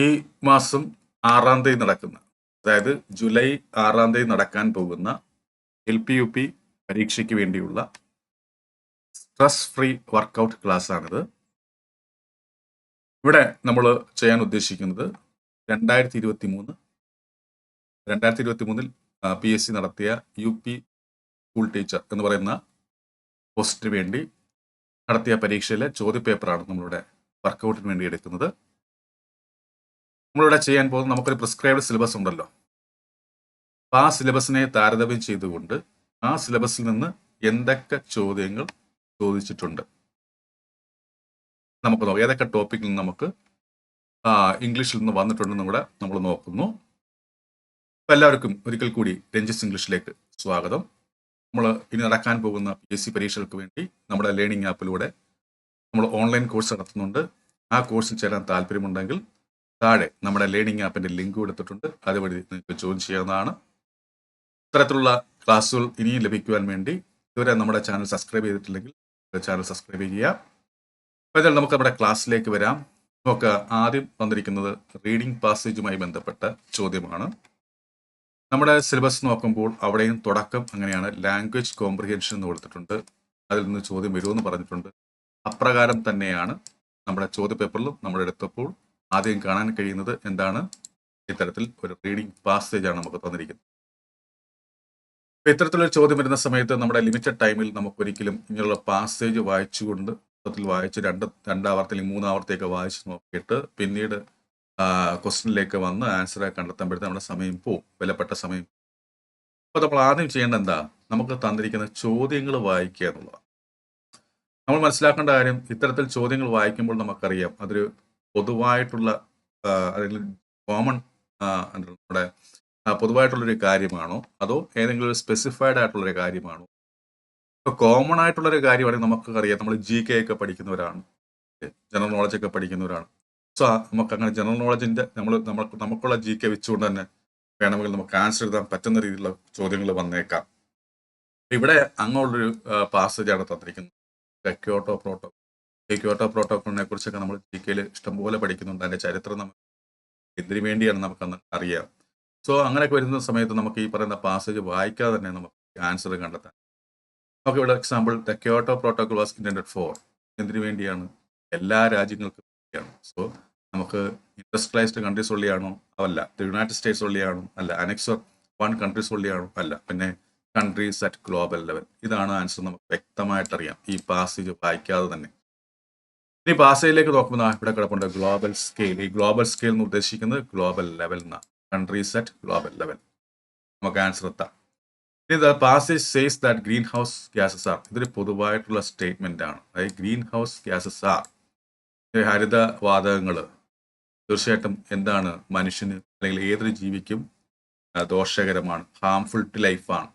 ഈ മാസം ആറാം തീയതി നടക്കുന്ന അതായത് ജൂലൈ ആറാം തീയതി നടക്കാൻ പോകുന്ന എൽ പി യു പി പരീക്ഷയ്ക്ക് വേണ്ടിയുള്ള സ്ട്രെസ് ഫ്രീ വർക്കൗട്ട് ക്ലാസ് ആണിത് ഇവിടെ നമ്മൾ ചെയ്യാൻ ഉദ്ദേശിക്കുന്നത് രണ്ടായിരത്തി ഇരുപത്തി മൂന്ന് രണ്ടായിരത്തി ഇരുപത്തി മൂന്നിൽ പി എസ് സി നടത്തിയ യു പി സ്കൂൾ ടീച്ചർ എന്ന് പറയുന്ന പോസ്റ്റിന് വേണ്ടി നടത്തിയ പരീക്ഷയിലെ ചോദ്യപേപ്പറാണ് നമ്മളുടെ വർക്കൗട്ടിന് വേണ്ടി എടുക്കുന്നത്. നമ്മളിവിടെ ചെയ്യാൻ പോകുന്നത് നമുക്കൊരു പ്രിസ്ക്രൈബ്ഡ് സിലബസ് ഉണ്ടല്ലോ. അപ്പം ആ സിലബസിനെ താരതമ്യം ചെയ്തുകൊണ്ട് ആ സിലബസിൽ നിന്ന് എന്തൊക്കെ ചോദ്യങ്ങൾ ചോദിച്ചിട്ടുണ്ട്. നമുക്ക് നോക്കാം. ഏതൊക്കെ ടോപ്പിക്കിൽ നിന്ന് നമുക്ക് ഇംഗ്ലീഷിൽ നിന്ന് വന്നിട്ടുണ്ടെന്ന് കൂടെ നമ്മൾ നോക്കുന്നു. അപ്പം എല്ലാവർക്കും ഒരിക്കൽ കൂടി രഞ്ജിസ് ഇംഗ്ലീഷിലേക്ക് സ്വാഗതം. നമ്മൾ ഇനി നടക്കാൻ പോകുന്ന പി എസ് സി പരീക്ഷകൾക്ക് വേണ്ടി നമ്മുടെ ലേണിംഗ് ആപ്പിലൂടെ നമ്മൾ ഓൺലൈൻ കോഴ്സ് നടത്തുന്നുണ്ട്. ആ കോഴ്സിൽ ചേരാൻ താല്പര്യമുണ്ടെങ്കിൽ താഴെ നമ്മുടെ ലേണിംഗ് ആപ്പിന്റെ ലിങ്ക് കൊടുത്തിട്ടുണ്ട്. അതുവഴി നിങ്ങൾക്ക് ജോയിൻ ചെയ്യാവുന്നതാണ്. ഇത്തരത്തിലുള്ള ക്ലാസ്സുകൾ ഇനിയും ലഭിക്കുവാൻ വേണ്ടി ഇതുവരെ നമ്മുടെ ചാനൽ സബ്സ്ക്രൈബ് ചെയ്തിട്ടില്ലെങ്കിൽ ചാനൽ സബ്സ്ക്രൈബ് ചെയ്യുക. അപ്പോൾ എന്നാൽ നമുക്ക് നമ്മുടെ ക്ലാസ്സിലേക്ക് വരാം. നമുക്ക് ആദ്യം വന്നിരിക്കുന്നത് റീഡിംഗ് പാസേജുമായി ബന്ധപ്പെട്ട ചോദ്യമാണ്. നമ്മുടെ സിലബസ് നോക്കുമ്പോൾ അവിടെയും തുടക്കം അങ്ങനെയാണ്. ലാംഗ്വേജ് കോംപ്രിഹെൻഷൻ എന്ന് കൊടുത്തിട്ടുണ്ട്. അതിൽ നിന്ന് ചോദ്യം വരുമെന്ന് പറഞ്ഞിട്ടുണ്ട്. അപ്രകാരം തന്നെയാണ് നമ്മുടെ ചോദ്യപേപ്പറിലും നമ്മൾ എടുത്തപ്പോൾ ആദ്യം കാണാൻ കഴിയുന്നത് എന്താണ്? ഇത്തരത്തിൽ ഒരു റീഡിംഗ് പാസേജ് ആണ് നമുക്ക് തന്നിരിക്കുന്നത്. അപ്പൊ ഇത്തരത്തിലൊരു ചോദ്യം വരുന്ന സമയത്ത് നമ്മുടെ ലിമിറ്റഡ് ടൈമിൽ നമുക്ക് ഒരിക്കലും ഇങ്ങനെയുള്ള പാസേജ് വായിച്ചുകൊണ്ട് മൊത്തത്തിൽ വായിച്ച് രണ്ട് രണ്ടാവർത്തി അല്ലെങ്കിൽ മൂന്നാവർത്തിയൊക്കെ വായിച്ച് നോക്കിയിട്ട് പിന്നീട് ക്വസ്റ്റ്യനിലേക്ക് വന്ന് ആൻസർ കണ്ടെത്തുമ്പോഴത്തെ നമ്മുടെ സമയം പോവും. വിലപ്പെട്ട സമയം അപ്പോൾ നമ്മൾ ആദ്യം ചെയ്യേണ്ട എന്താ? നമുക്ക് തന്നിരിക്കുന്ന ചോദ്യങ്ങൾ വായിക്കുക എന്നുള്ളതാണ്. നമ്മൾ മനസ്സിലാക്കേണ്ട കാര്യം ഇത്തരത്തിൽ ചോദ്യങ്ങൾ വായിക്കുമ്പോൾ നമുക്കറിയാം. അതൊരു പൊതുവായിട്ടുള്ള അല്ലെങ്കിൽ കോമൺ നമ്മുടെ പൊതുവായിട്ടുള്ളൊരു കാര്യമാണോ? അതോ ഏതെങ്കിലും ഒരു സ്പെസിഫൈഡ് ആയിട്ടുള്ളൊരു കാര്യമാണോ? ഇപ്പൊ കോമൺ ആയിട്ടുള്ളൊരു കാര്യമാണെങ്കിൽ നമുക്ക് അറിയാം നമ്മൾ ജി കെ ഒക്കെ പഠിക്കുന്നവരാണ്. ജനറൽ നോളജ് ഒക്കെ പഠിക്കുന്നവരാണ്. സോ നമുക്ക് അങ്ങനെ ജനറൽ നോളജിന്റെ നമ്മൾ നമ്മൾ നമുക്കുള്ള ജി കെ വെച്ചുകൊണ്ട് തന്നെ വേണമെങ്കിൽ നമുക്ക് ആൻസർ എഴുതാൻ പറ്റുന്ന രീതിയിലുള്ള ചോദ്യങ്ങൾ വന്നേക്കാം. ഇവിടെ പാസേജ് ആണ് തന്നിരിക്കുന്നത്. ക്യോട്ടോ പ്രോട്ടോ ക്യോട്ടോ പ്രോട്ടോക്കോളിനെ കുറിച്ചൊക്കെ നമ്മൾ ജി കെയിൽ ഇഷ്ടംപോലെ പഠിക്കുന്നുണ്ട്. അതിന്റെ ചരിത്രം നമുക്ക് എന്തിനു വേണ്ടിയാണ് നമുക്കന്ന് അറിയാം. സോ അങ്ങനെയൊക്കെ വരുന്ന സമയത്ത് നമുക്ക് ഈ പറയുന്ന പാസേജ് വായിക്കാതെ തന്നെ നമുക്ക് ആൻസർ കണ്ടെത്താം. നമുക്ക് ഇവിടെ example the Kyoto protocol was intend for എന്തിനു വേണ്ടിയാണ്? എല്ലാ രാജ്യങ്ങൾക്കും വേണ്ടിയാണ്. സോ നമുക്ക് ഇൻഡസ്ട്രിയലൈസ്ഡ് കൺട്രീസ് ഉള്ളിയാണോ? അല്ല യുണൈറ്റഡ് സ്റ്റേറ്റ്സ് ഉള്ളിയാണോ? അല്ല. അനക്സർ വൺ കൺട്രീസ് ഉള്ളിയാണോ? അല്ല. പിന്നെ കൺട്രീസ് അറ്റ് ഗ്ലോബൽ ലെവൽ ഇതാണ് ആൻസർ നമുക്ക് വ്യക്തമായിട്ട് അറിയാം ഈ പാസേജ് വായിക്കാതെ തന്നെ. ഇനി ഭാഷയിലേക്ക് നോക്കുമ്പോൾ ഇവിടെ കിടപ്പുണ്ട്. ഗ്ലോബൽ സ്കെയിൽ ഈ ഗ്ലോബൽ സ്കെയിൽ എന്ന് ഉദ്ദേശിക്കുന്നത് ഗ്ലോബൽ ലെവൽ എന്നാണ് കൺട്രീസ് അറ്റ് ഗ്ലോബൽ ലെവൽ നമുക്ക് ആൻസർ എത്താം. ഇനി the passage says that greenhouse gases are ഇതൊരു പൊതുവായിട്ടുള്ള സ്റ്റേറ്റ്മെന്റ് ആണ്. അതായത് ഗ്രീൻ ഹൗസ് ഗ്യാസസ് ആർ ഹരിത വാതകങ്ങൾ തീർച്ചയായിട്ടും എന്താണ്? മനുഷ്യന് അല്ലെങ്കിൽ ഏതൊരു ജീവിക്കും ദോഷകരമാണ്. ഹാംഫുൾ ടു ലൈഫാണ്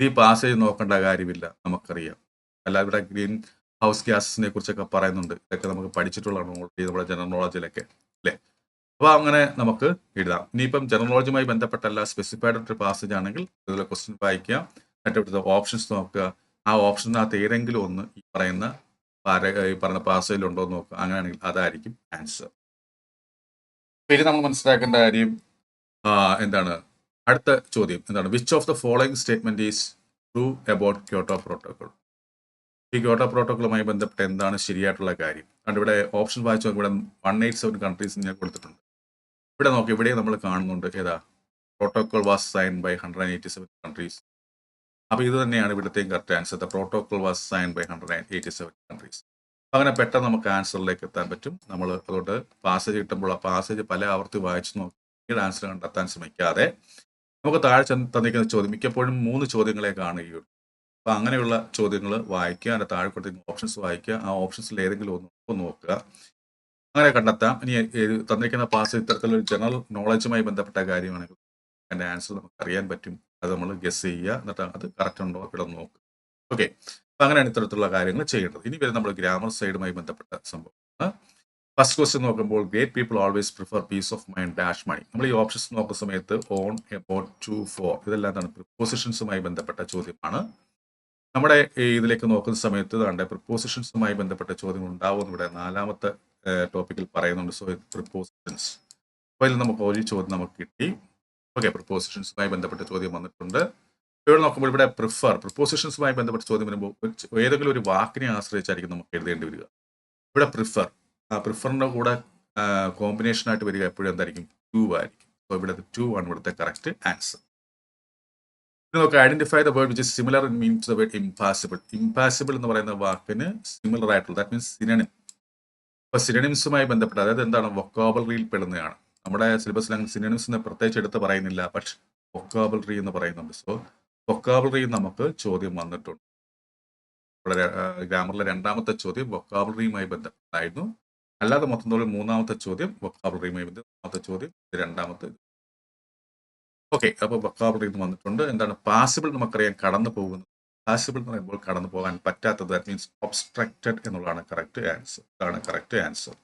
ഈ പാസേജ് നോക്കേണ്ട കാര്യമില്ല. നമുക്കറിയാം. അല്ല ഇവിടെ ഗ്രീൻ ഹൗസ് ഗ്യാസസിനെ കുറിച്ചൊക്കെ പറയുന്നുണ്ട്. ഇതൊക്കെ നമുക്ക് പഠിച്ചിട്ടുള്ളതാണ് ഓൾറെഡി നമ്മുടെ ജനറൽ നോളജിലൊക്കെ അല്ലേ? അപ്പോൾ അങ്ങനെ നമുക്ക് എഴുതാം. ഇനിയിപ്പം ജനറൽ നോളജുമായി ബന്ധപ്പെട്ടല്ല സ്പെസിഫൈഡ് ഒരു പാസേജ് ആണെങ്കിൽ ഇതിലെ ക്വസ്റ്റ്യൻ വായിക്കുക. എന്നിട്ട് ഇവിടുത്തെ ഓപ്ഷൻസ് നോക്കുക. ആ ഓപ്ഷനകത്ത് ഏതെങ്കിലും ഒന്ന് ഈ പറയുന്ന ഈ പറഞ്ഞ പാസേജിൽ ഉണ്ടോ എന്ന് നോക്കുക. അങ്ങനെയാണെങ്കിൽ അതായിരിക്കും ആൻസർ പിന്നെ നമ്മൾ മനസ്സിലാക്കേണ്ട കാര്യം എന്താണ്? അടുത്ത ചോദ്യം എന്താണ്? Which of the following statement is true about Kyoto protocol ഈ ഗോട്ട പ്രോട്ടോക്കോളുമായി ബന്ധപ്പെട്ട് എന്താണ് ശരിയായിട്ടുള്ള കാര്യം? അതുകൊണ്ട് ഇവിടെ ഓപ്ഷൻ വായിച്ചു നോക്കി ഇവിടെ വൺ എയ്റ്റ് സെവൻ കൺട്രീസ് ഞാൻ കൊടുത്തിട്ടുണ്ട്. ഇവിടെ നോക്കി ഇവിടെ നമ്മൾ കാണുന്നുണ്ട് ഏതാ? Protocol was sign by hundred and eighty seven countries അപ്പോൾ ഇത് തന്നെയാണ് ഇവിടുത്തെയും correct answer the protocol was sign by hundred and eighty seven countries അങ്ങനെ പെട്ടെന്ന് നമുക്ക് ആൻസറിലേക്ക് എത്താൻ പറ്റും. നമ്മൾ അതുകൊണ്ട് പാസേജ് കിട്ടുമ്പോൾ ആ പാസേജ് പല ആവർത്തി വായിച്ചു നോക്കി ആൻസർ കണ്ടെത്താൻ ശ്രമിക്കാതെ നമുക്ക് താഴെ തന്നിരിക്കുന്ന ചോദ്യം മിക്കപ്പോഴും മൂന്ന് ചോദ്യങ്ങളെ കാണുകയുള്ളൂ. അപ്പൊ അങ്ങനെയുള്ള ചോദ്യങ്ങൾ വായിക്കുക അതിന്റെ താഴെ കൊടുത്തിരിക്കുന്ന ഓപ്ഷൻസ് വായിക്കുക ആ ഓപ്ഷൻസിൽ ഏതെങ്കിലും ഒന്ന് നോക്കുക. അങ്ങനെ കണ്ടെത്താം. ഇനി തന്നിരിക്കുന്ന പാസ് ഇത്തരത്തിലൊരു ജനറൽ നോളജുമായി ബന്ധപ്പെട്ട കാര്യമാണെങ്കിൽ അതിന്റെ ആൻസർ നമുക്ക് അറിയാൻ പറ്റും. അത് നമ്മൾ ഗസ് ചെയ്യുക. എന്നിട്ട് അത് കറക്റ്റ് ഉണ്ടോ ഇവിടെ നോക്കുക. ഓക്കെ അപ്പൊ അങ്ങനെയാണ് ഇത്തരത്തിലുള്ള കാര്യങ്ങൾ ചെയ്യേണ്ടത്. ഇനി വരെ നമ്മൾ ഗ്രാമർ സൈഡുമായി ബന്ധപ്പെട്ട സംഭവം ഫസ്റ്റ് ക്വസ്റ്റ്യൻ നോക്കുമ്പോൾ great people always prefer peace of mind dash money നമ്മൾ ഈ ഓപ്ഷൻസ് നോക്കുന്ന സമയത്ത് ഓൺ എബൌട്ട് ടു ഫോർ ഇതെല്ലാം എന്താണ്? പ്രിപ്പോസിഷൻസുമായി ബന്ധപ്പെട്ട ചോദ്യമാണ്. നമ്മുടെ ഇതിലേക്ക് നോക്കുന്ന സമയത്ത് കണ്ട പ്രിപ്പോസിഷൻസുമായി ബന്ധപ്പെട്ട ചോദ്യങ്ങൾ ഉണ്ടാവും ഇവിടെ. നാലാമത്തെ ടോപ്പിക്കിൽ പറയുന്നുണ്ട്. സോ പ്രിപ്പോസിഷൻസ് അപ്പോൾ അതിൽ നമുക്ക് ഒരു ചോദ്യം നമുക്ക് കിട്ടി. ഓക്കെ പ്രിപ്പോസിഷൻസുമായി ബന്ധപ്പെട്ട ചോദ്യം വന്നിട്ടുണ്ട്. ഇവിടെ നോക്കുമ്പോൾ ഇവിടെ പ്രിഫർ പ്രിപ്പോസിഷൻസുമായി ബന്ധപ്പെട്ട ചോദ്യം വരുമ്പോൾ ഏതെങ്കിലും ഒരു വാക്കിനെ ആശ്രയിച്ചായിരിക്കും നമുക്ക് എഴുതേണ്ടി വരിക. ഇവിടെ പ്രിഫർ ആ പ്രിഫറിന്റെ കൂടെ കോമ്പിനേഷനായിട്ട് വരിക എപ്പോഴും എന്തായിരിക്കും? ടു ആയിരിക്കും. സോ ഇവിടെ ടു ആണ് ഇവിടുത്തെ കറക്റ്റ് ആൻസർ നമുക്ക് identify the word which is similar means the word impossible impossible എന്ന് പറയുന്ന വാക്കിന് സിമിലർ ആയിട്ടുള്ള ദാറ്റ് മീൻസ് സിനണിം അപ്പൊ സിനണിംസുമായി ബന്ധപ്പെട്ട് അതായത് എന്താണ്? വൊക്കാബിളറിയിൽ പെടുന്നതാണ്. നമ്മുടെ സിലബസിൽ അങ്ങനെ സിനണിംസിനെ പ്രത്യേകിച്ച് എടുത്ത് പറയുന്നില്ല പക്ഷെ വൊക്കാബിളറി എന്ന് പറയുന്നുണ്ട്. സോ വൊക്കാബിളറി നമുക്ക് ചോദ്യം വന്നിട്ടുണ്ട്. ഇവിടെ ഗ്രാമറിലെ രണ്ടാമത്തെ ചോദ്യം വൊക്കാബലറിയുമായി ബന്ധപ്പെട്ടായിരുന്നു. അല്ലാതെ മൊത്തം മൊത്തത്തോടെ മൂന്നാമത്തെ ചോദ്യം വൊക്കാബലറിയുമായി ബന്ധപ്പെട്ട ചോദ്യം രണ്ടാമത്തെ ഓക്കെ അപ്പോൾ വൊക്കാബിളറി എന്ന് വന്നിട്ടുണ്ട്. എന്താണ്? പാസിബിൾ നമുക്കറിയാം കടന്നു പോകുന്നത്. പാസിബിൾ എന്ന് പറയുമ്പോൾ കടന്നു പോകാൻ പറ്റാത്തത് ദാറ്റ് മീൻസ് ഒബ്സ്ട്രക്റ്റഡ് എന്നുള്ളതാണ് കറക്റ്റ് ആൻസർ ഇതാണ് കറക്റ്റ് ആൻസർ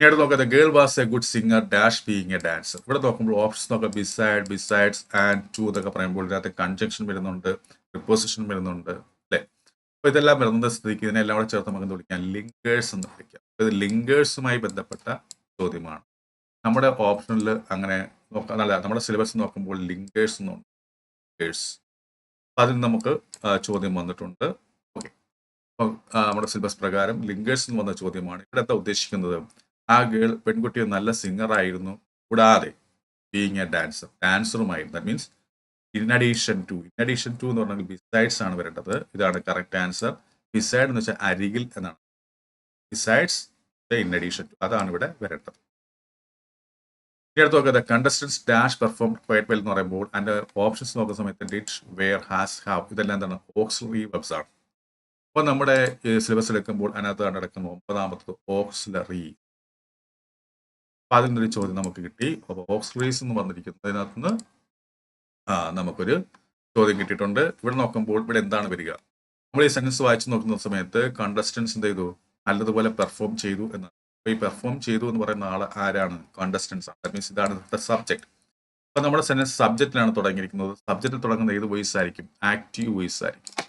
ഇനി നോക്കാം girl was a good singer dash being a dancer ഇവിടെ നോക്കുമ്പോൾ ഓപ്ഷൻസ് നോക്കാം ബിസൈഡ് ബിസൈഡ്സ് ആൻഡ് ടു എന്നൊക്കെ പറയുമ്പോൾ ഇതിനകത്ത് കൺജക്ഷൻ വരുന്നുണ്ട് പ്രിപ്പോസിഷൻ വരുന്നുണ്ട് അല്ലേ? അപ്പോൾ ഇതെല്ലാം വരുന്നത് സ്ഥിതിക്ക് ഇതിനെല്ലാം കൂടെ ചേർത്ത് നമുക്ക് വിളിക്കാം? ലിങ്കേഴ്സ് എന്ന് വിളിക്കാം. ഇത് ലിങ്കേഴ്സുമായി ബന്ധപ്പെട്ട ചോദ്യമാണ്. നമ്മുടെ ഓപ്ഷനിൽ അങ്ങനെ നോക്കാനല്ല നമ്മുടെ സിലബസ് നോക്കുമ്പോൾ ലിങ്കേഴ്സ് എന്നുണ്ട് ലിങ്കേഴ്സ് അതിൽ നമുക്ക് ചോദ്യം വന്നിട്ടുണ്ട്. ഓക്കെ അപ്പോൾ നമ്മുടെ സിലബസ് പ്രകാരം ലിങ്കേഴ്സ് എന്ന് വന്ന ചോദ്യമാണ്. ഇവിടെ എന്താ ഉദ്ദേശിക്കുന്നത് ആ ഗേൾ പെൺകുട്ടി നല്ല സിംഗർ ആയിരുന്നു. കൂടാതെ being a dancer ഡാൻസറുമായിരുന്നു that means in addition to in addition to എന്ന് പറഞ്ഞാൽ ബിസൈഡ്സ് ആണ് വരേണ്ടത്. ഇതാണ് കറക്റ്റ് ആൻസർ ബിസൈഡ് എന്ന് വെച്ചാൽ അരികിൽ എന്നാണ്. ബിസൈഡ്സ് ഇൻ അഡീഷൻ ടു അതാണ് ഇവിടെ വരേണ്ടത്. ഇനി അടുത്ത് contestants dash perform quite well എന്ന് പറയുമ്പോൾ അതിന്റെ ഓപ്ഷൻസ് നോക്കുന്ന സമയത്ത് ഡിറ്റ് വെയർ ഹാസ് ഹാവ് ഇതെല്ലാം എന്താണ്? ഓക്സിലറി വെബ്സ് ആണ്. അപ്പോൾ നമ്മുടെ സിലബസ് എടുക്കുമ്പോൾ അതിനകത്ത് കണ്ടെടുക്കുന്ന ഒമ്പതാമത്തത് ഓക്സിലറി അപ്പം അതിൽ നിന്നൊരു ചോദ്യം നമുക്ക് കിട്ടി. അപ്പോൾ ഓക്സിലറീസ് എന്ന് പറഞ്ഞിരിക്കുന്നത് അതിനകത്ത് നിന്ന് നമുക്കൊരു ചോദ്യം കിട്ടിയിട്ടുണ്ട്. ഇവിടെ നോക്കുമ്പോൾ ഇവിടെ എന്താണ് വരിക? നമ്മൾ ഈ സെന്റൻസ് വായിച്ചു നോക്കുന്ന സമയത്ത് കണ്ടസ്റ്റൻസ് എന്ത് ചെയ്തു? നല്ലതുപോലെ പെർഫോം ചെയ്തു എന്നാണ്. ഈ പെർഫോം ചെയ്തു എന്ന് പറയുന്ന ആൾ ആരാണ്? കോണ്ടസ്റ്റൻസ് ദാറ്റ് മീൻസ് ഇതാണ് സബ്ജക്ട് അപ്പൊ നമ്മുടെ സെൻസ് സബ്ജക്റ്റിലാണ് തുടങ്ങിയിരിക്കുന്നത്. സബ്ജക്റ്റിൽ തുടങ്ങുന്ന ഏത് വോയിസ് ആയിരിക്കും? ആക്റ്റീവ് വോയിസ് ആയിരിക്കും.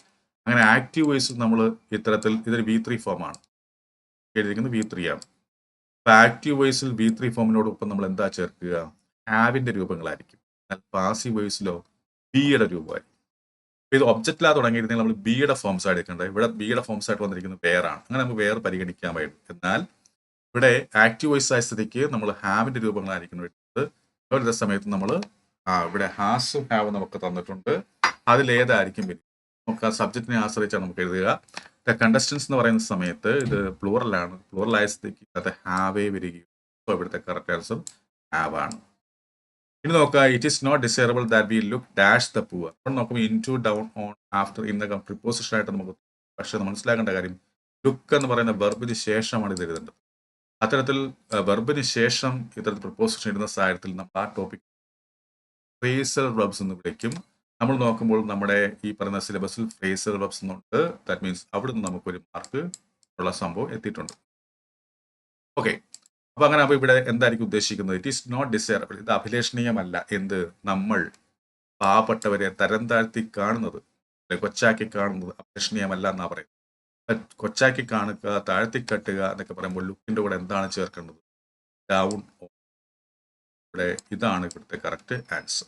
അങ്ങനെ ആക്റ്റീവ് വോയിസ് നമ്മൾ ഇത്തരത്തിൽ ഇതൊരു വി ത്രീ ഫോം ആണ്. എഴുതിയിരിക്കുന്നത് വി ത്രീ ആണ്. അപ്പൊ ആക്റ്റീവ് വോയിസിൽ വി ത്രീ ഫോമിനോടൊപ്പം നമ്മൾ എന്താ ചേർക്കുക? ഹാവിന്റെ രൂപങ്ങളായിരിക്കും. എന്നാൽ പാസീവ് വോയിസിലോ ബിയുടെ രൂപമായിരിക്കും. ഇത് ഒബ്ജക്റ്റിലാ തുടങ്ങിയിരുന്നെങ്കിൽ നമ്മൾ ബിയുടെ ഫോംസ് ആയിട്ട് എടുക്കേണ്ടത് ഇവിടെ ബിയുടെ ഫോംസ് ആയിട്ട് വന്നിരിക്കുന്നത് വേറാണ്. അങ്ങനെ നമുക്ക് വേറെ പരിഗണിക്കാൻ വേണ്ടി എന്നാൽ ഇവിടെ ആക്റ്റീവ് വോയിസ് ആയ സ്ഥിതിക്ക് നമ്മൾ ഹാവിന്റെ രൂപങ്ങളായിരിക്കും എടുത്തത് ഒരു സമയത്ത് നമ്മൾ ഇവിടെ ഹാസും ഹാവും നമുക്ക് തന്നിട്ടുണ്ട്. അതിലേതായിരിക്കും വരിക നമുക്ക് ആ സബ്ജക്റ്റിനെ ആശ്രയിച്ചാണ് നമുക്ക് എഴുതുക. ദ കണ്ടസ്റ്റൻസ് എന്ന് പറയുന്ന സമയത്ത് ഇത് പ്ലൂറലാണ് പ്ലൂറലായ സ്ഥിതിക്ക് അത് ഹാവേ വരികയും അപ്പോൾ ഇവിടുത്തെ കറക്റ്റ് ആൻസർ ഹാവ് ആണ്. ഇനി നോക്കുക it is not desirable that we look dash the poor അപ്പോൾ നോക്കുമ്പോൾ in to down on after in the preposition ആയിട്ട് നമുക്ക് പക്ഷേ മനസ്സിലാക്കേണ്ട കാര്യം ലുക്ക് എന്ന് പറയുന്ന ബർബിന് ശേഷമാണ് ഇത് എഴുതേണ്ടത്. അത്തരത്തിൽ വെർബിന് ശേഷം ഇത്തരത്തിൽ പ്രപ്പോസിഷൻ ഇടുന്ന സാഹചര്യത്തിൽ നമ്മൾ ആ ടോപ്പിക് ഫ്രേസൽ വെബ്സ് എന്ന് വിളിക്കും. നമ്മൾ നോക്കുമ്പോൾ നമ്മുടെ ഈ പറയുന്ന സിലബസിൽ ഫ്രേസൽ വെബ്സ് എന്നുണ്ട്. ദാറ്റ് മീൻസ് അവിടെ നിന്ന് നമുക്കൊരു മാർക്ക് ഉള്ള സംഭവം എത്തിയിട്ടുണ്ട്. ഓക്കെ അപ്പൊ അങ്ങനെ അപ്പോൾ ഇവിടെ എന്തായിരിക്കും ഉദ്ദേശിക്കുന്നത്? ഇറ്റ് ഈസ് നോട്ട് ഡിസൈറബിൾ ഇത് അഭിലേഷണീയമല്ല. എന്ത്? നമ്മൾ പാവപ്പെട്ടവരെ തരം താഴ്ത്തി കാണുന്നത് കൊച്ചാക്കി കാണുന്നത് അഭിലേഷണീയമല്ല എന്നാ അത് കൊച്ചാക്കി കാണുക താഴ്ത്തി കെട്ടുക എന്നൊക്കെ പറയുമ്പോൾ ലുക്കിന്റെ കൂടെ എന്താണ് ചേർക്കേണ്ടത്? ഡൗൺ ഇവിടെ ഇതാണ് ഇവിടുത്തെ കറക്റ്റ് ആൻസർ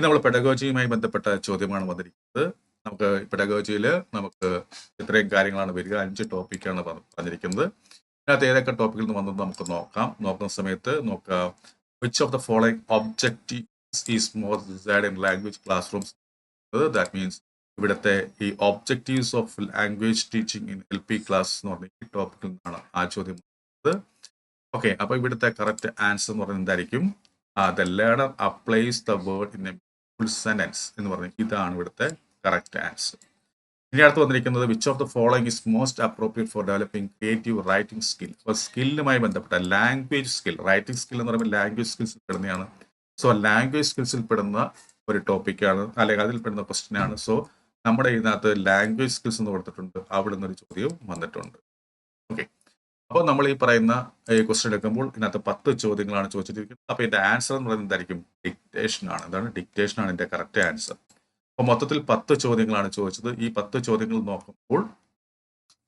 ഇത് നമ്മൾ പെഡഗോജിയുമായി ബന്ധപ്പെട്ട ചോദ്യമാണ് വന്നിരിക്കുന്നത്. നമുക്ക് പെഡഗോജിയിൽ നമുക്ക് ഇത്രയും കാര്യങ്ങളാണ് വരിക. അഞ്ച് ടോപ്പിക്കാണ് പറഞ്ഞിരിക്കുന്നത് അതിനകത്ത് ഏതൊക്കെ ടോപ്പിക്കിൽ നിന്ന് വന്നത് നമുക്ക് നോക്കാം. നോക്കുന്ന സമയത്ത് നോക്കുക which of the following objectives is more decide in language classrooms that means ഇവിടുത്തെ ഈ objectives of language teaching in L P class എന്ന് പറഞ്ഞ ഈ ടോപ്പിക്കിൽ നിന്നാണ് ആ ചോദ്യം വന്നത്. ഓക്കെ അപ്പൊ ഇവിടുത്തെ കറക്റ്റ് ആൻസർ എന്ന് പറയുന്നത് എന്തായിരിക്കും? The learner applies the word in a sentence എന്ന് പറഞ്ഞു. ഇതാണ് ഇവിടുത്തെ കറക്റ്റ് ആൻസർ ഇനി അടുത്ത് വന്നിരിക്കുന്നത് which of the following is most appropriate for developing creative writing skill അപ്പോൾ സ്കില്ലുമായി ബന്ധപ്പെട്ട ലാംഗ്വേജ് സ്കിൽ റൈറ്റിംഗ് സ്കിൽ എന്ന് പറയുമ്പോൾ ലാംഗ്വേജ് സ്കിൽസിൽ പെടുന്നതാണ്. സോ ലാംഗ്വേജ് സ്കിൽസിൽ പെടുന്ന ഒരു ടോപ്പിക്കാണ് അല്ലെങ്കിൽ അതിൽ പെടുന്ന ക്വസ്റ്റ്യൻ ആണ്. സോ നമ്മുടെ ഇതിനകത്ത് ലാംഗ്വേജ് സ്കിൽസ് എന്ന് കൊടുത്തിട്ടുണ്ട്. അവിടെ നിന്നൊരു ചോദ്യവും വന്നിട്ടുണ്ട്. ഓക്കെ അപ്പോൾ നമ്മൾ ഈ പറയുന്ന ക്വസ്റ്റ്യൻ എടുക്കുമ്പോൾ ഇതിനകത്ത് പത്ത് ചോദ്യങ്ങളാണ് ചോദിച്ചിരിക്കുന്നത്. അപ്പോൾ ഇതിന്റെ ആൻസർ എന്ന് പറയുന്നത് എന്തായിരിക്കും? ഡിക്റ്റേഷൻ ആണ്. എന്താണ്? ഡിക്റ്റേഷൻ ആണ് ഇതിന്റെ കറക്റ്റ് ആൻസർ അപ്പോൾ മൊത്തത്തിൽ പത്ത് ചോദ്യങ്ങളാണ് ചോദിച്ചത്. ഈ പത്ത് ചോദ്യങ്ങൾ നോക്കുമ്പോൾ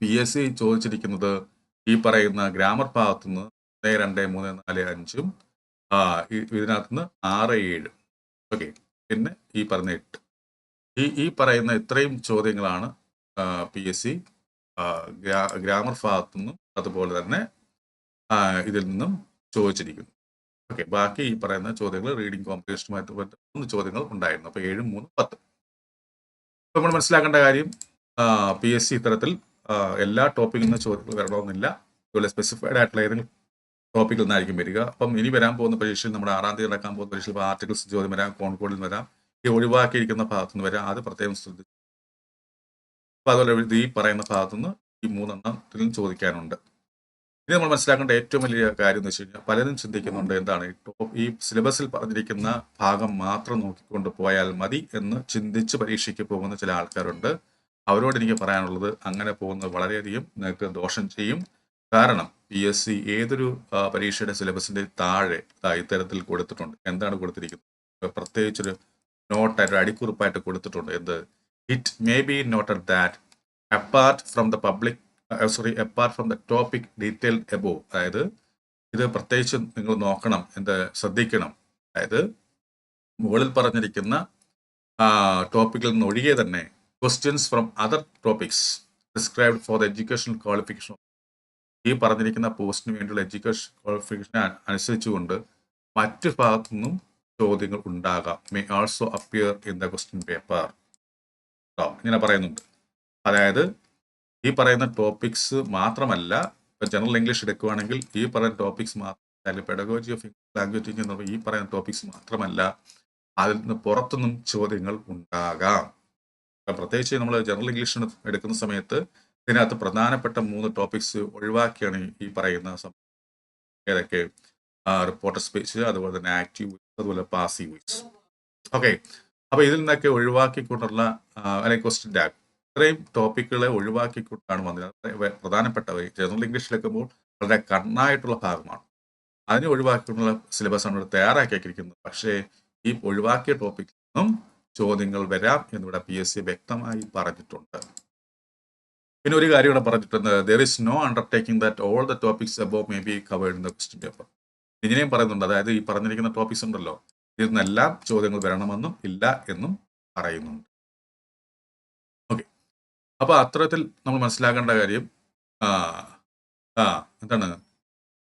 പി എസ് സി ചോദിച്ചിരിക്കുന്നത് ഈ പറയുന്ന ഗ്രാമർ ഭാഗത്തു നിന്ന് ഒന്ന് രണ്ട് മൂന്ന് നാല് അഞ്ചും ഇതിനകത്ത് നിന്ന് ആറ് ഏഴ്. ഓക്കെ പിന്നെ ഈ പറഞ്ഞ എട്ട്. ഈ ഈ പറയുന്ന ഇത്രയും ചോദ്യങ്ങളാണ് പി എസ് സി ഗ്രാമർ ഭാഗത്തു നിന്നും അതുപോലെ തന്നെ ഇതിൽ നിന്നും ചോദിച്ചിരിക്കുന്നു. ഓക്കെ ബാക്കി ഈ പറയുന്ന ചോദ്യങ്ങൾ റീഡിംഗ് കോമ്പറ്റീഷനുമായിട്ട് ബന്ധപ്പെട്ട മൂന്ന് ചോദ്യങ്ങൾ ഉണ്ടായിരുന്നു. അപ്പോൾ ഏഴും മൂന്നും പത്ത്. നമ്മൾ മനസ്സിലാക്കേണ്ട കാര്യം പി എസ് സി ഇത്തരത്തിൽ എല്ലാ ടോപ്പിക്കിൽ നിന്ന് ചോദ്യങ്ങൾ വരണമെന്നില്ല. അതുപോലെ സ്പെസിഫൈഡ് ആയിട്ടുള്ള ഏതെങ്കിലും ടോപ്പിക്കിൽ നിന്നായിരിക്കും വരിക. അപ്പം ഇനി വരാൻ പോകുന്ന പരീക്ഷയിൽ നമ്മുടെ ആറാം തീയതി നടക്കാൻ പോകുന്ന പരീക്ഷയിൽ ആർട്ടിക്കിൾസ് ചോദ്യം വരാം കോൺകോഡിൽ വരാം ഈ ഒഴിവാക്കിയിരിക്കുന്ന ഭാഗത്തുനിന്ന് വരാം. അത് പ്രത്യേകം ശ്രദ്ധിച്ചു. അപ്പോൾ അതുപോലെ ഈ പറയുന്ന ഭാഗത്തു നിന്ന് ഈ മൂന്നെണ്ണത്തിൽ ചോദിക്കാനുണ്ട്. ഇത് നമ്മൾ മനസ്സിലാക്കേണ്ട ഏറ്റവും വലിയ കാര്യം എന്ന് വെച്ച് കഴിഞ്ഞാൽ പലരും ചിന്തിക്കുന്നുണ്ട് എന്താണ് ഈ സിലബസിൽ പറഞ്ഞിരിക്കുന്ന ഭാഗം മാത്രം നോക്കിക്കൊണ്ട് പോയാൽ മതി എന്ന് ചിന്തിച്ച് പരീക്ഷയ്ക്ക് പോകുന്ന ചില ആൾക്കാരുണ്ട്. അവരോട് എനിക്ക് പറയാനുള്ളത് അങ്ങനെ പോകുന്നത് വളരെയധികം നിങ്ങൾക്ക് ദോഷം ചെയ്യും. കാരണം പി എസ് സി ഏതൊരു പരീക്ഷയുടെ സിലബസിന്റെ താഴെ ഇത്തരത്തിൽ കൊടുത്തിട്ടുണ്ട്. എന്താണ് കൊടുത്തിരിക്കുന്നത്? പ്രത്യേകിച്ചൊരു നോട്ടായിട്ട് അടിക്കുറിപ്പായിട്ട് കൊടുത്തിട്ടുണ്ട്. എന്ത്? It may be noted that apart from the public sorry apart from the topic detail above അതായത് ഇത് പ്രത്യേകിച്ച് നിങ്ങൾ നോക്കണം എന്ത് ശ്രദ്ധിക്കണം. അതായത് മുകളിൽ പറഞ്ഞിരിക്കുന്ന ടോപ്പിക്കിൽ നിന്ന് ഒഴികെ തന്നെ questions from other topics described for the educational qualification ഈ പറഞ്ഞിരിക്കുന്ന പോസ്റ്റിന് വേണ്ടിയുള്ള എഡ്യൂക്കേഷൻ ക്വാളിഫിക്കേഷൻ അനുസരിച്ചുകൊണ്ട് മറ്റ് ഭാഗത്തു നിന്നും ചോദ്യങ്ങൾ ഉണ്ടാകാം. May also appear in the question paper ഇങ്ങനെ പറയുന്നുണ്ട്. അതായത് ഈ പറയുന്ന ടോപ്പിക്സ് മാത്രമല്ല ഇപ്പൊ ജനറൽ ഇംഗ്ലീഷ് എടുക്കുകയാണെങ്കിൽ ഈ പറയുന്ന ടോപ്പിക്സ് മാത്രമല്ല പെഡഗോജി ഓഫ് ഇംഗ്ലീഷ് ലാംഗ്വേജ് എന്ന് പറയുമ്പോൾ ഈ പറയുന്ന ടോപ്പിക്സ് മാത്രമല്ല അതിൽ നിന്ന് പുറത്തുനിന്നും ചോദ്യങ്ങൾ ഉണ്ടാകാം. പ്രത്യേകിച്ച് നമ്മൾ ജനറൽ ഇംഗ്ലീഷ് എടുക്കുന്ന സമയത്ത് ഇതിനകത്ത് പ്രധാനപ്പെട്ട മൂന്ന് ടോപ്പിക്സ് ഒഴിവാക്കിയാണ് ഈ- പറയുന്ന ഏതൊക്കെ? റിപ്പോർട്ടർ സ്പീച്ച് അതുപോലെ തന്നെ ആക്റ്റീവ് അതുപോലെ പാസീവ് വോയിസ് ഓക്കെ അപ്പൊ ഇതിൽ നിന്നൊക്കെ ഒഴിവാക്കിക്കൊണ്ടുള്ള അല്ലെങ്കിൽ ക്വസ്റ്റ്യൻ ടാഗ് ഇത്രയും ടോപ്പിക്കുകളെ ഒഴിവാക്കിക്കൊണ്ടാണ് വന്നത്. പ്രധാനപ്പെട്ടവ ജനറൽ ഇംഗ്ലീഷിലെക്കുമ്പോൾ വളരെ കണ്ണായിട്ടുള്ള ഭാഗമാണ്. അതിനെ ഒഴിവാക്കിക്കൊണ്ടുള്ള സിലബസ് ആണ് ഇവിടെ തയ്യാറാക്കിയിരിക്കുന്നത് പക്ഷേ ഈ ഒഴിവാക്കിയ ടോപ്പിക്കിൽ നിന്നും ചോദ്യങ്ങൾ വരാം എന്നിവിടെ പി എസ് സി വ്യക്തമായി പറഞ്ഞിട്ടുണ്ട്. പിന്നെ ഒരു കാര്യം ഇവിടെ പറഞ്ഞിട്ടുണ്ട്. There is no undertaking that all the topics above may be covered in the question paper ഇതിനെയും പറയുന്നുണ്ട്. അതായത് ഈ പറഞ്ഞിരിക്കുന്ന ടോപ്പിക്സ് ഉണ്ടല്ലോ. ഇതിൽ നിന്നെല്ലാം ചോദ്യങ്ങൾ വരണമെന്നും ഇല്ല എന്നും പറയുന്നുണ്ട്. അപ്പൊ അത്തരത്തിൽ നമ്മൾ മനസ്സിലാക്കേണ്ട കാര്യം ആ എന്താണ്?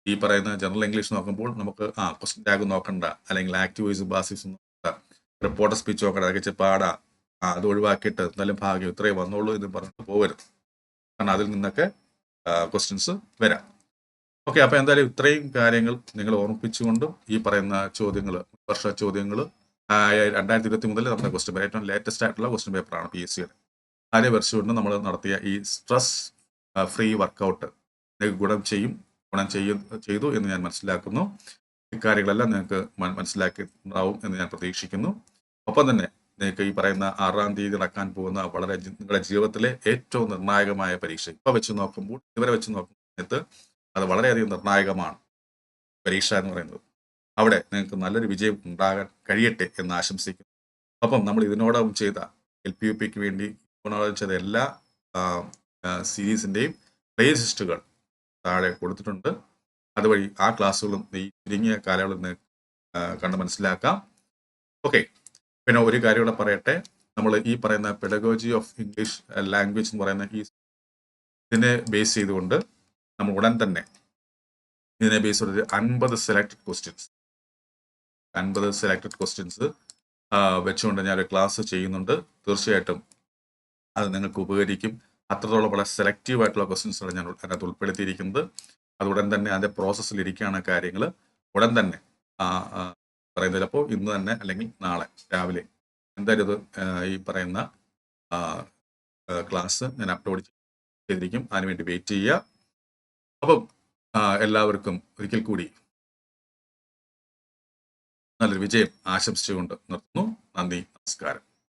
ഈ പറയുന്ന ജനറൽ ഇംഗ്ലീഷ് നോക്കുമ്പോൾ നമുക്ക് ആ ക്വസ്റ്റൻ ടാഗ് നോക്കണ്ട. അല്ലെങ്കിൽ ആക്റ്റീവ് വോയിസ് ബാസിസ് നോക്കണ്ട. റിപ്പോർട്ടർ സ്പീച്ച് നോക്കണ്ട. അതൊക്കെ പാടാ. ആ അത് ഒഴിവാക്കിയിട്ട് എന്തായാലും ഭാഗ്യം ഇത്രയും വന്നോളൂ എന്ന് പറഞ്ഞിട്ട് പോകരുത് കാരണം അതിൽ നിന്നൊക്കെ ക്വസ്റ്റ്യൻസ് വരാം. ഓക്കെ അപ്പോൾ എന്തായാലും ഇത്രയും കാര്യങ്ങൾ നിങ്ങൾ ഓർമ്മിപ്പിച്ചുകൊണ്ടും ഈ പറയുന്ന ചോദ്യങ്ങൾ വർഷ ചോദ്യങ്ങൾ രണ്ടായിരത്തി ഇരുപത്തി മുതൽ നമ്മുടെ ക്വസ്റ്റ്യൻ പേപ്പർ ഏറ്റവും ലേറ്റസ്റ്റ് ആയിട്ടുള്ള ക്വസ്റ്റ്യൻ പേപ്പറാണ് പി എസ് സിയുടെ ആദ്യ വർഷം നമ്മൾ നടത്തിയ ഈ സ്ട്രെസ് ഫ്രീ വർക്കൗട്ട് ഗുണം ചെയ്യും ഗുണം ചെയ്യും ചെയ്തു എന്ന് ഞാൻ മനസ്സിലാക്കുന്നു. ഇക്കാര്യങ്ങളെല്ലാം നിങ്ങൾക്ക് മനസ്സിലാക്കി മനസ്സിലാക്കിയിട്ടുണ്ടാവും എന്ന് ഞാൻ പ്രതീക്ഷിക്കുന്നു. ഒപ്പം തന്നെ നിങ്ങൾക്ക് ഈ പറയുന്ന ആറാം തീയതി നടക്കാൻ പോകുന്ന വളരെ നിങ്ങളുടെ ജീവിതത്തിലെ ഏറ്റവും നിർണായകമായ പരീക്ഷ ഇപ്പൊ വെച്ച് നോക്കുമ്പോൾ ഇതുവരെ വെച്ച് നോക്കുന്ന സമയത്ത് അത് വളരെയധികം നിർണായകമാണ് പരീക്ഷ എന്ന് പറയുന്നത്. അവിടെ നിങ്ങൾക്ക് നല്ലൊരു വിജയം ഉണ്ടാകാൻ കഴിയട്ടെ എന്ന് ആശംസിക്കുന്നു. അപ്പം നമ്മൾ ഇതിനോടകം ചെയ്ത എൽ പി യു പിക്ക് വേണ്ടി ചെയ്ത എല്ലാ സീരീസിന്റെയും പ്ലേലിസ്റ്റുകൾ താഴെ കൊടുത്തിട്ടുണ്ട്. അതുവഴി ആ ക്ലാസ്സുകളും ഈ ചുരുങ്ങിയ കാലയളവിൽ കണ്ട് മനസ്സിലാക്കാം. ഓക്കെ പിന്നെ ഒരു കാര്യം കൂടെ പറയട്ടെ. നമ്മൾ ഈ പറയുന്ന പെഡഗോജി ഓഫ് ഇംഗ്ലീഷ് ലാംഗ്വേജ് എന്ന് പറയുന്ന ഈ ഇതിനെ ബേസ് ചെയ്തുകൊണ്ട് നമ്മൾ ഉടൻ തന്നെ ഇതിനെ ബേസ് ചെയ്ത് അൻപത് സെലക്ടഡ് ക്വസ്റ്റ്യൻസ് അൻപത് സെലക്ടഡ് ക്വസ്റ്റ്യൻസ് വെച്ചുകൊണ്ട് ഞാനൊരു ക്ലാസ് ചെയ്യുന്നുണ്ട്. തീർച്ചയായിട്ടും അത് നിങ്ങൾക്ക് ഉപകരിക്കും. അത്രത്തോളം വളരെ സെലക്റ്റീവ് ആയിട്ടുള്ള ക്വസ്റ്റ്യൻസാണ് ഞാൻ അതിനകത്ത് ഉൾപ്പെടുത്തിയിരിക്കുന്നത്. അത് ഉടൻ തന്നെ അതിന്റെ പ്രോസസ്സിൽ ഇരിക്കുകയാണ് കാര്യങ്ങൾ ഉടൻ തന്നെ പറയുന്നത് ചിലപ്പോൾ ഇന്ന് തന്നെ അല്ലെങ്കിൽ നാളെ രാവിലെ. എന്തായാലും ഇത് ഈ പറയുന്ന ക്ലാസ് ഞാൻ അപ്ലോഡ് ചെയ്തിരിക്കും. അതിനുവേണ്ടി വെയിറ്റ് ചെയ്യുക. അപ്പം എല്ലാവർക്കും ഒരിക്കൽ കൂടി നല്ലൊരു വിജയം ആശംസിച്ചുകൊണ്ട് നിർത്തുന്നു. നന്ദി നമസ്കാരം.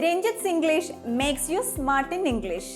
Ranjith's English makes you smart in English